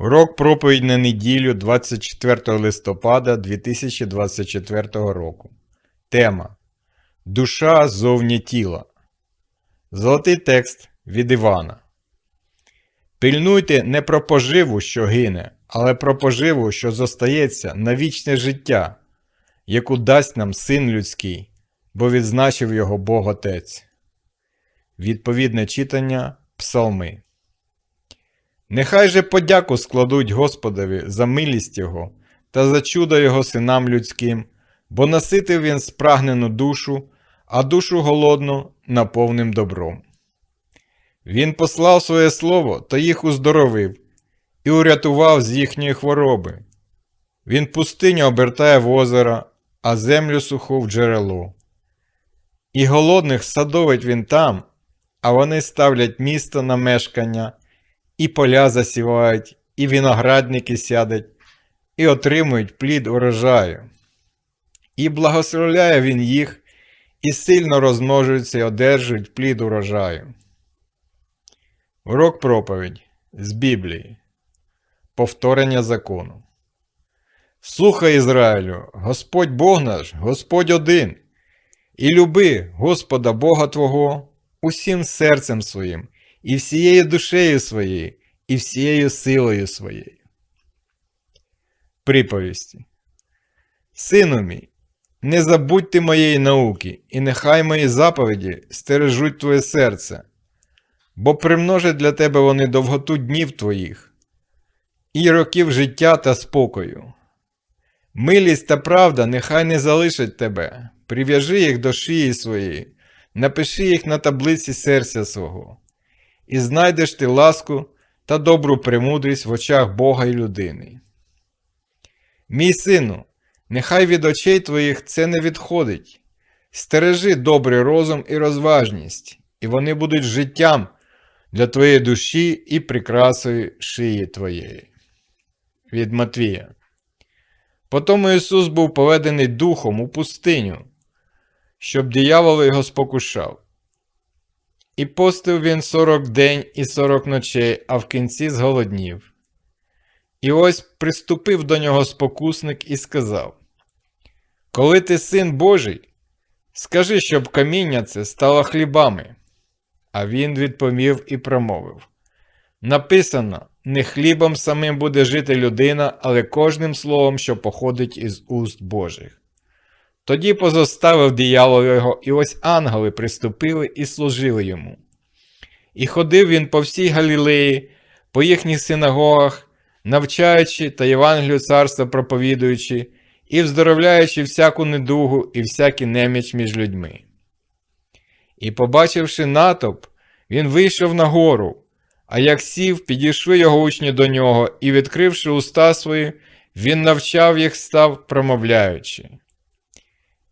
Урок проповідь на неділю 24 листопада 2024 року. Тема Душа зовні тіла. Золотий текст від Івана. Пильнуйте не про поживу, що гине, але про поживу, що зостається на вічне життя, яку дасть нам син людський, бо відзначив його Бог Отець. Відповідне читання Псалми. Нехай же подяку складуть Господові за милість Його та за чудо Його синам людським, бо наситив він спрагнену душу, а душу голодну наповним добром. Він послав своє слово та їх уздоровив і урятував з їхньої хвороби. Він пустиню обертає в озера, а землю суху в джерело. І голодних садовить він там, а вони ставлять місто на мешкання і поля засівають, і виноградники сядуть, і отримують плід урожаю. І благословляє він їх, і сильно розмножуються і одержують плід урожаю. Урок проповідь з Біблії. Повторення закону. Слухай Ізраїлю, Господь Бог наш, Господь один, і люби Господа Бога Твого усім серцем своїм, і всією душею своєю, і всією силою своєю. Приповісті. Сину мій, не забудьте моєї науки, і нехай мої заповіді стережуть твоє серце, бо примножать для тебе вони довготу днів твоїх, і років життя та спокою. Милість та правда нехай не залишать тебе, прив'яжи їх до шиї своєї, напиши їх на таблиці серця свого, і знайдеш ти ласку та добру премудрість в очах Бога і людини. Мій сину, нехай від очей твоїх це не відходить. Стережи добрий розум і розважність, і вони будуть життям для твоєї душі і прикрасою шиї твоєї. Від Матвія. Потому Ісус був поведений духом у пустиню, щоб диявол його спокушав. І постив він сорок день і сорок ночей, а в кінці зголоднів. І ось приступив до нього спокусник і сказав: Коли ти син Божий, скажи, щоб каміння це стало хлібами. А він відповів і промовив: Написано: не хлібом самим буде жити людина, але кожним словом, що походить із уст Божих. Тоді позоставив диявол його, і ось ангели приступили і служили йому. І ходив він по всій Галілеї, по їхніх синагогах, навчаючи та Євангелію царства проповідуючи, і вздоровляючи всяку недугу і всякий неміч між людьми. І, побачивши натовп, він вийшов на гору, а як сів, підійшли його учні до нього, і, відкривши уста свої, він навчав їх став, промовляючи.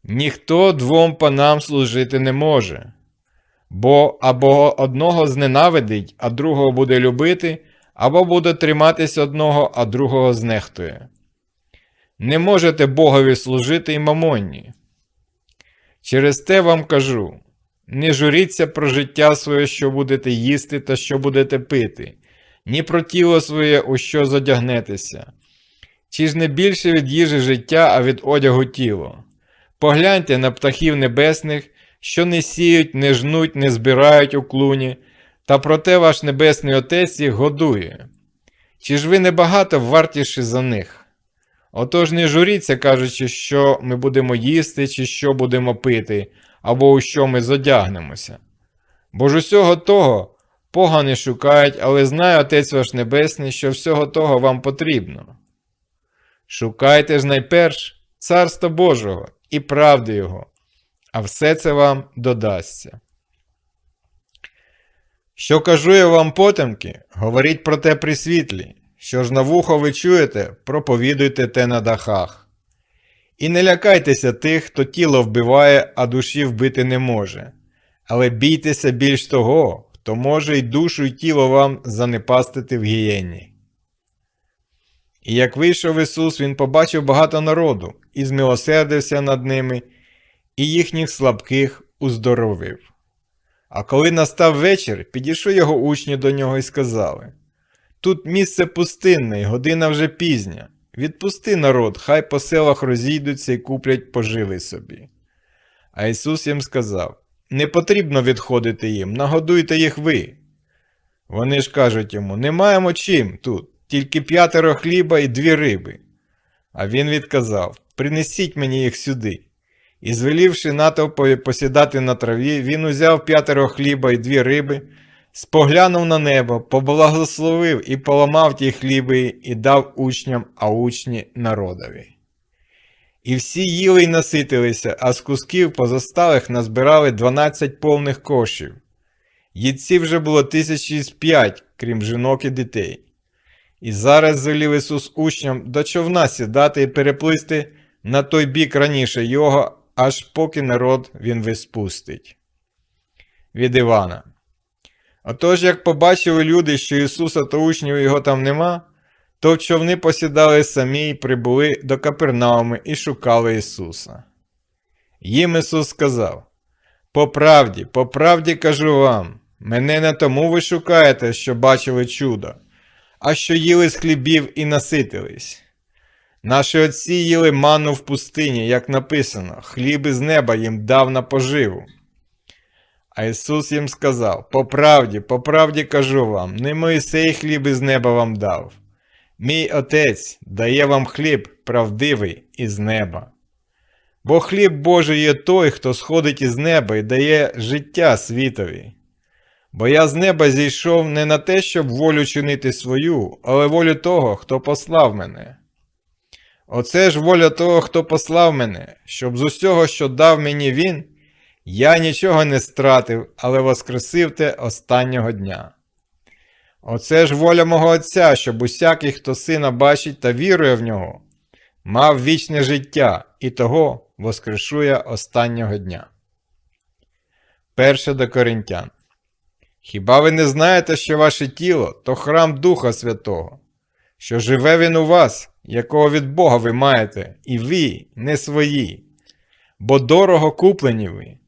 Ніхто двом панам служити не може, бо або одного зненавидить, а другого буде любити, або буде триматись одного, а другого знехтує. Не можете Богові служити й мамонні. Через те вам кажу: не журіться про життя своє, що будете їсти та що будете пити, ні про тіло своє, у що задягнетеся. Чи ж не більше від їжі життя, а від одягу тіло? Погляньте на птахів небесних, що не сіють, не жнуть, не збирають у клуні, та проте ваш Небесний Отець їх годує. Чи ж ви небагато вартіші за них? Отож не журіться, кажучи, що ми будемо їсти, чи що будемо пити, або у що ми зодягнемося. Бо ж усього того погани шукають, але знає Отець ваш Небесний, що всього того вам потрібно. Шукайте ж найперш Царства Божого і правди Його, а все це вам додасться. Що кажу я вам потемки, говоріть про те при світлі, що ж на вухо ви чуєте, проповідуйте те на дахах. І не лякайтеся тих, хто тіло вбиває, а душі вбити не може, але бійтеся більш того, хто може й душу й тіло вам занепастити в гієнні. І як вийшов Ісус, Він побачив багато народу і змилосердився над ними, і їхніх слабких уздоровив. А коли настав вечір, підійшли його учні до нього і сказали тут місце пустинне, і година вже пізня. Відпусти народ, хай по селах розійдуться і куплять поживи собі. А Ісус їм сказав: Не потрібно відходити їм, нагодуйте їх ви. Вони ж кажуть йому: Не маємо чим тут, тільки п'ятеро хліба і дві риби. А він відказав: Принесіть мені їх сюди. І звелівши натовпові посідати на траві, він узяв п'ятеро хліба і дві риби, споглянув на небо, поблагословив і поламав ті хліби і дав учням, а учні народові. І всі їли й наситилися, а з кусків позосталих назбирали дванадцять повних кошів. Їдців вже було тисячі з п'ять, крім жінок і дітей. І зараз звелів Ісус учням до човна сідати і переплисти на той бік раніше його, аж поки народ він виспустить. Від Івана. Отож, як побачили люди, що Ісуса та учнів його там нема, то в човни посідали самі і прибули до Капернауми і шукали Ісуса. Їм Ісус сказав: По правді, по правді кажу вам, мене не тому ви шукаєте, що бачили чудо, а що їли з хлібів і наситились. Наші отці їли ману в пустині, як написано, хліб із неба їм дав на поживу. А Ісус їм сказав: По правді, по правді кажу вам, не Моїсей хліб із неба вам дав. Мій Отець дає вам хліб правдивий із неба. Бо хліб Божий є той, хто сходить із неба і дає життя світові. Бо я з неба зійшов не на те, щоб волю чинити свою, але волю того, хто послав мене. Оце ж воля того, хто послав мене, щоб з усього, що дав мені він, я нічого не стратив, але воскресив те останнього дня. Оце ж воля мого Отця, щоб усякий, хто сина бачить та вірує в нього, мав вічне життя і того воскрешує останнього дня. Перше до Коринтян. Хіба ви не знаєте, що ваше тіло то храм Духа Святого, що живе він у вас, якого від Бога ви маєте, і ви не свої, бо дорого куплені ви.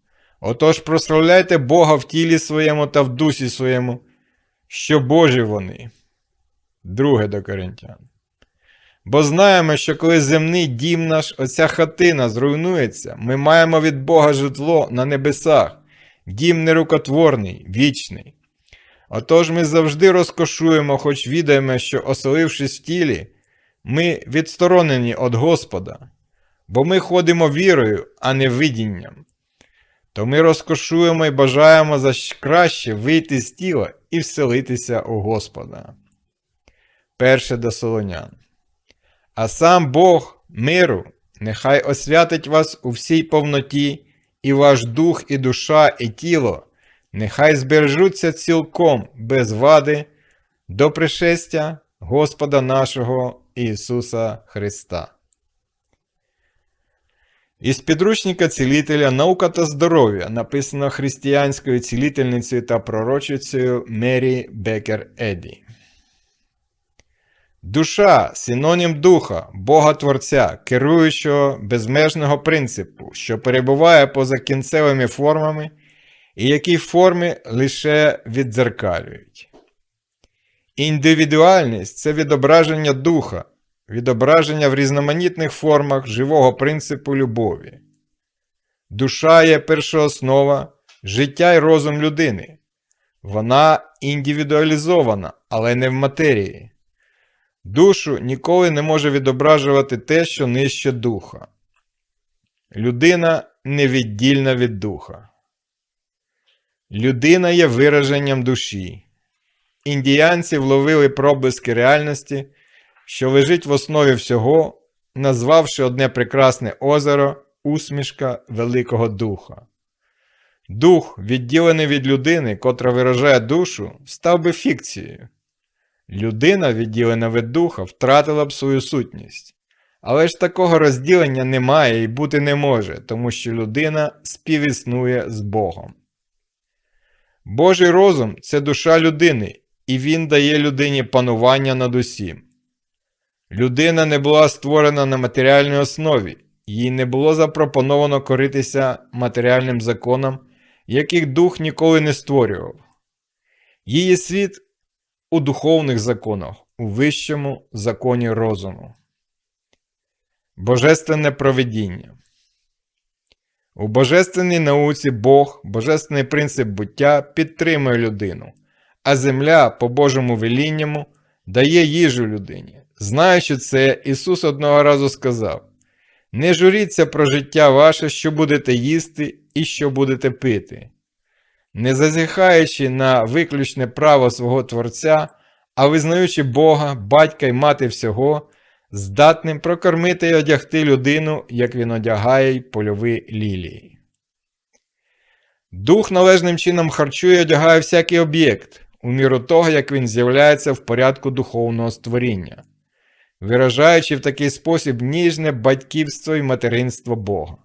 Отож прославляйте Бога в тілі своєму та в дусі своєму, що Божі вони. Друге до Коринтян. Бо знаємо, що коли земний дім наш, оця хатина зруйнується, ми маємо від Бога житло на небесах, дім нерукотворний, вічний. Отож ми завжди розкошуємо, хоч відаємо, що, оселившись в тілі, ми відсторонені від Господа, бо ми ходимо вірою, а не видінням. То ми розкошуємо і бажаємо за краще вийти з тіла і вселитися у Господа. Перше до Солонян. А сам Бог миру нехай освятить вас у всій повноті, і ваш дух, і душа, і тіло, нехай збережуться цілком без вади до пришестя Господа нашого Ісуса Христа. Із підручника цілителя Наука та здоров'я написано християнською цілительницею та пророчицею Мері Бекер Еді. Душа синонім духа, Бога Творця, керуючого безмежного принципу, що перебуває поза кінцевими формами і які форми лише віддзеркалюють. Індивідуальність це відображення духа, відображення в різноманітних формах живого принципу любові. Душа є першооснова, життя й розум людини. Вона індивідуалізована, але не в матерії. Душу ніколи не може відображувати те, що нижче духа. Людина невіддільна від духа. Людина є вираженням душі. Індіянці вловили проблиски реальності, що лежить в основі всього, назвавши одне прекрасне озеро усмішка Великого Духа. Дух, відділений від людини, котра виражає душу, став би фікцією. Людина, відділена від духа, втратила б свою сутність. Але ж такого розділення немає і бути не може, тому що людина співіснує з Богом. Божий розум це душа людини, і він дає людині панування над усім. Людина не була створена на матеріальній основі, їй не було запропоновано коритися матеріальним законам, яких дух ніколи не створював. Її світ у духовних законах, у вищому законі розуму. Божественне провидіння. У божественній науці Бог, божественний принцип буття підтримує людину, а земля по Божому велінню дає їжу людині. Знаючи це, Ісус одного разу сказав: Не журіться про життя ваше, що будете їсти і що будете пити, не зазіхаючи на виключне право свого Творця, а визнаючи Бога, батька й мати всього, здатним прокормити й одягти людину, як він одягає й польові лілії. Дух належним чином харчує і одягає всякий об'єкт, у міру того, як він з'являється в порядку духовного створіння, виражаючи в такий спосіб ніжне батьківство і материнство Бога.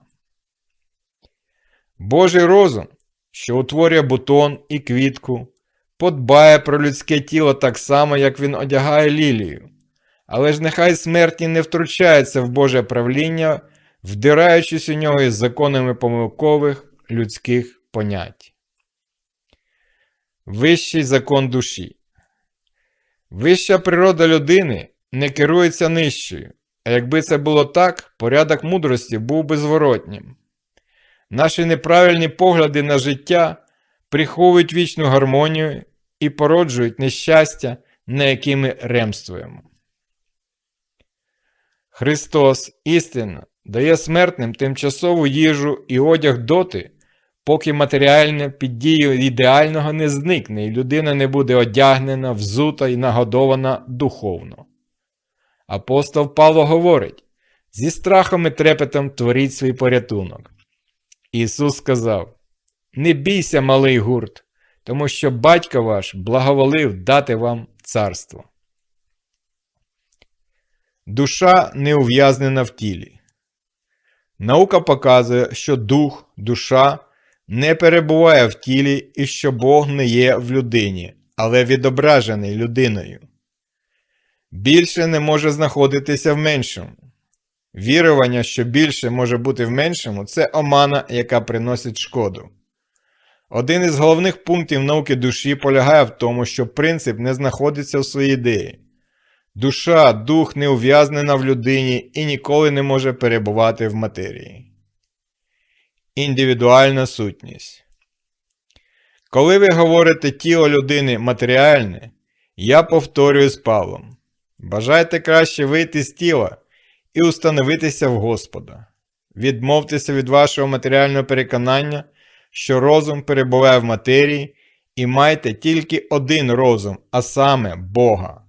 Божий розум, що утворює бутон і квітку, подбає про людське тіло так само, як він одягає лілію, але ж нехай смертні не втручаються в Боже правління, вдираючись у нього із законами помилкових людських понять. Вищий закон душі. Вища природа людини не керується нижчою, а якби це було так, порядок мудрості був би зворотнім. Наші неправильні погляди на життя приховують вічну гармонію і породжують нещастя, на які ми ремствуємо. Христос істинно дає смертним тимчасову їжу і одяг доти, поки матеріальне під дією ідеального не зникне і людина не буде одягнена, взута і нагодована духовно. Апостол Павло говорить: зі страхом і трепетом творіть свій порятунок. Ісус сказав: Не бійся, малий гурт, тому що батько ваш благоволив дати вам царство. Душа не ув'язнена в тілі. Наука показує, що дух, душа не перебуває в тілі і що Бог не є в людині, але відображений людиною. Більше не може знаходитися в меншому. Вірування, що більше може бути в меншому, це омана, яка приносить шкоду. Один із головних пунктів науки душі полягає в тому, що принцип не знаходиться в своїй ідеї. Душа, дух не ув'язнена в людині і ніколи не може перебувати в матерії. Індивідуальна сутність. Коли ви говорите тіло людини матеріальне, я повторюю з Павлом. Бажайте краще вийти з тіла і установитися в Господа. Відмовтеся від вашого матеріального переконання, що розум перебуває в матерії, і майте тільки один розум, а саме Бога.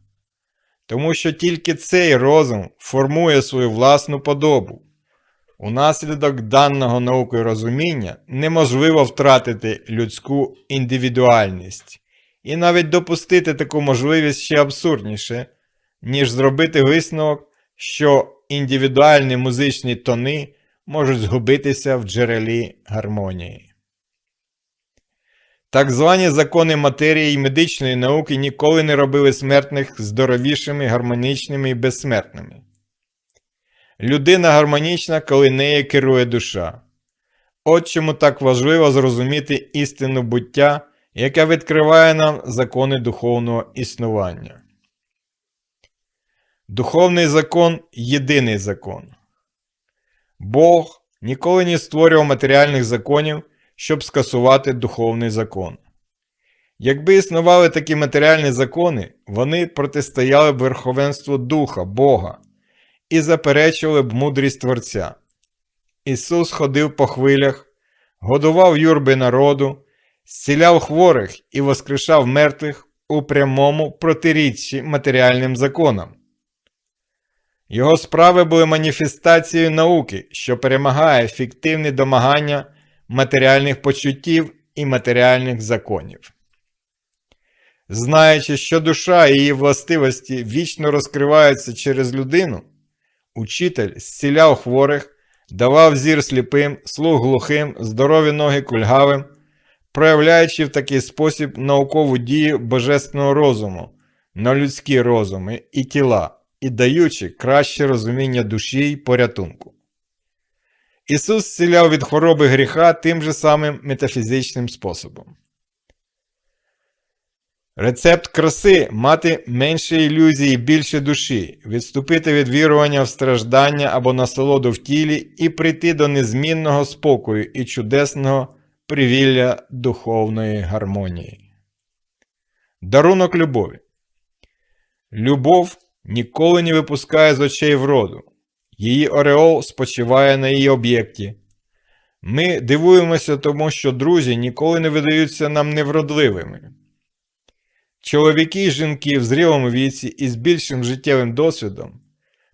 Тому що тільки цей розум формує свою власну подобу. Унаслідок даного наукою розуміння неможливо втратити людську індивідуальність і навіть допустити таку можливість ще абсурдніше, ніж зробити висновок, що індивідуальні музичні тони можуть згубитися в джерелі гармонії. Так звані закони матерії і медичної науки ніколи не робили смертних здоровішими, гармонічними і безсмертними. Людина гармонічна, коли нею керує душа. От чому так важливо зрозуміти істину буття, яка відкриває нам закони духовного існування. Духовний закон єдиний закон. Бог ніколи не створював матеріальних законів, щоб скасувати духовний закон. Якби існували такі матеріальні закони, вони протистояли б верховенству Духа, Бога і заперечували б мудрість Творця. Ісус ходив по хвилях, годував юрби народу, зціляв хворих і воскрешав мертвих у прямому протиріччі матеріальним законам. Його справи були маніфестацією науки, що перемагає фіктивні домагання матеріальних почуттів і матеріальних законів. Знаючи, що душа і її властивості вічно розкриваються через людину, учитель зціляв хворих, давав зір сліпим, слух глухим, здорові ноги кульгавим, проявляючи в такий спосіб наукову дію божественного розуму на людські розуми і тіла і даючи краще розуміння душі й порятунку. Ісус зціляв від хвороби гріха тим же самим метафізичним способом. Рецепт краси мати менше ілюзій більше душі, відступити від вірування в страждання або насолоду в тілі і прийти до незмінного спокою і чудесного привілля духовної гармонії. Дарунок любові. Любов ніколи не випускає з очей вроду. Її ореол спочиває на її об'єкті. Ми дивуємося тому, що друзі ніколи не видаються нам невродливими. Чоловіки і жінки в зрілому віці і з більшим життєвим досвідом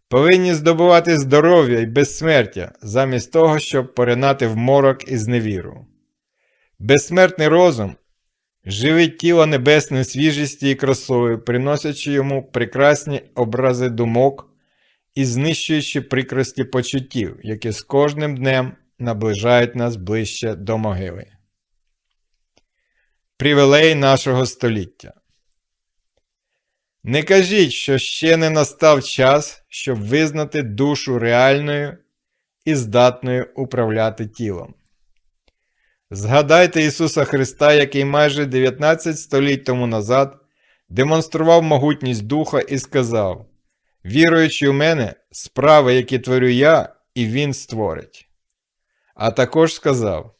повинні здобувати здоров'я і безсмертя замість того, щоб поринати в морок і зневіру. Безсмертний розум живить тіло небесної свіжості і красою, приносячи йому прекрасні образи думок і знищуючи прикрості почуттів, які з кожним днем наближають нас ближче до могили. Привілей нашого століття. Не кажіть, що ще не настав час, щоб визнати душу реальною і здатною управляти тілом. Згадайте Ісуса Христа, який майже 19 століть тому назад демонстрував могутність Духа і сказав: Віруючи в мене, справи, які творю я, і Він створить. А також сказав: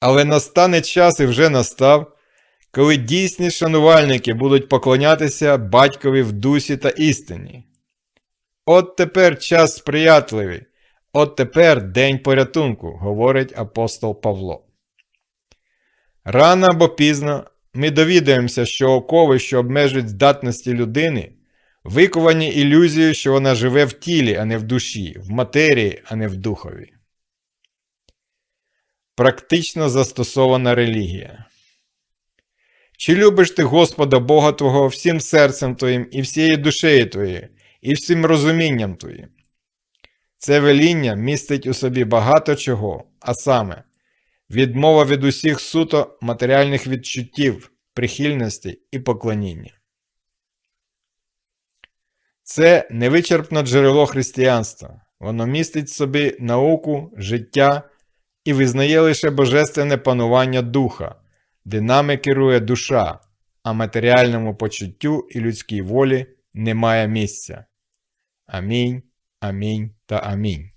Але настане час і вже настав коли дійсні шанувальники будуть поклонятися батькові в дусі та істині. От тепер час сприятливий, от тепер день порятунку, говорить апостол Павло. Рано або пізно ми довідаємося, що окови, що обмежують здатності людини, виковані ілюзією, що вона живе в тілі, а не в душі, в матерії, а не в духові. Практично застосована релігія. Чи любиш ти Господа Бога Твого всім серцем Твоїм і всією душею Твоєю, і всім розумінням Твоїм? Це веління містить у собі багато чого, а саме, відмова від усіх суто матеріальних відчуттів, прихильності і поклоніння. Це невичерпне джерело християнства. Воно містить в собі науку, життя і визнає лише божественне панування духа де нами керує душа, а матеріальному почуттю і людській волі немає місця. Амінь, амінь та амінь.